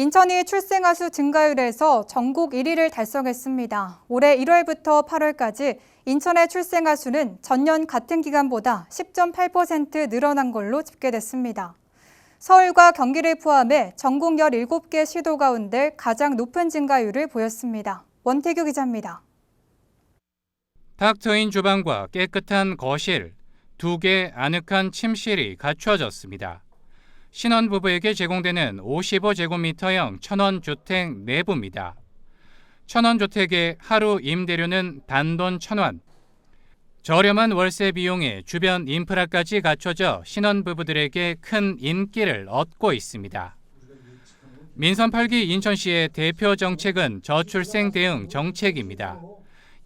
인천이 출생아 수 증가율에서 전국 1위를 달성했습니다. 올해 1월부터 8월까지 인천의 출생아 수는 전년 같은 기간보다 10.8% 늘어난 걸로 집계됐습니다. 서울과 경기를 포함해 전국 17개 시도 가운데 가장 높은 증가율을 보였습니다. 원태규 기자입니다. 탁 트인 주방과 깨끗한 거실, 두 개 아늑한 침실이 갖춰졌습니다. 신혼부부에게 제공되는 55제곱미터형 천원 주택 내부입니다. 천원 주택의 하루 임대료는 단돈 천원. 저렴한 월세 비용에 주변 인프라까지 갖춰져 신혼부부들에게 큰 인기를 얻고 있습니다. 민선 8기 인천시의 대표 정책은 저출생 대응 정책입니다.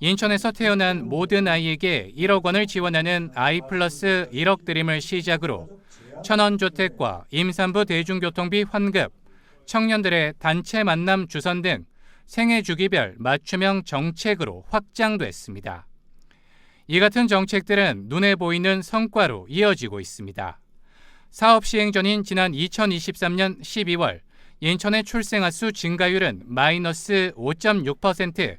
인천에서 태어난 모든 아이에게 1억 원을 지원하는 아이 플러스 1억 드림을 시작으로 천원주택과 임산부 대중교통비 환급, 청년들의 단체 만남 주선 등 생애 주기별 맞춤형 정책으로 확장됐습니다. 이 같은 정책들은 눈에 보이는 성과로 이어지고 있습니다. 사업 시행 전인 지난 2023년 12월 인천의 출생아 수 증가율은 마이너스 5.6%,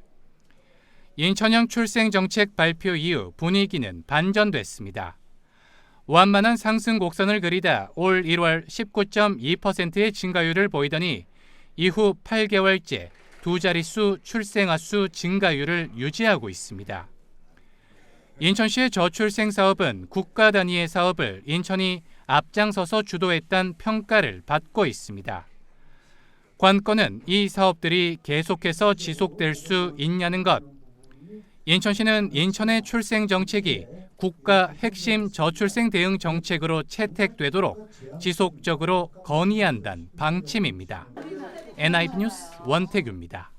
인천형 출생 정책 발표 이후 분위기는 반전됐습니다. 완만한 상승 곡선을 그리다 올 1월 19.2%의 증가율을 보이더니 이후 8개월째 두 자릿수 출생아 수 증가율을 유지하고 있습니다. 인천시의 저출생 사업은 국가 단위의 사업을 인천이 앞장서서 주도했다는 평가를 받고 있습니다. 관건은 이 사업들이 계속해서 지속될 수 있냐는 것. 인천시는 인천의 출생 정책이 국가 핵심 저출생 대응 정책으로 채택되도록 지속적으로 건의한다는 방침입니다. NIB 뉴스 원태규입니다.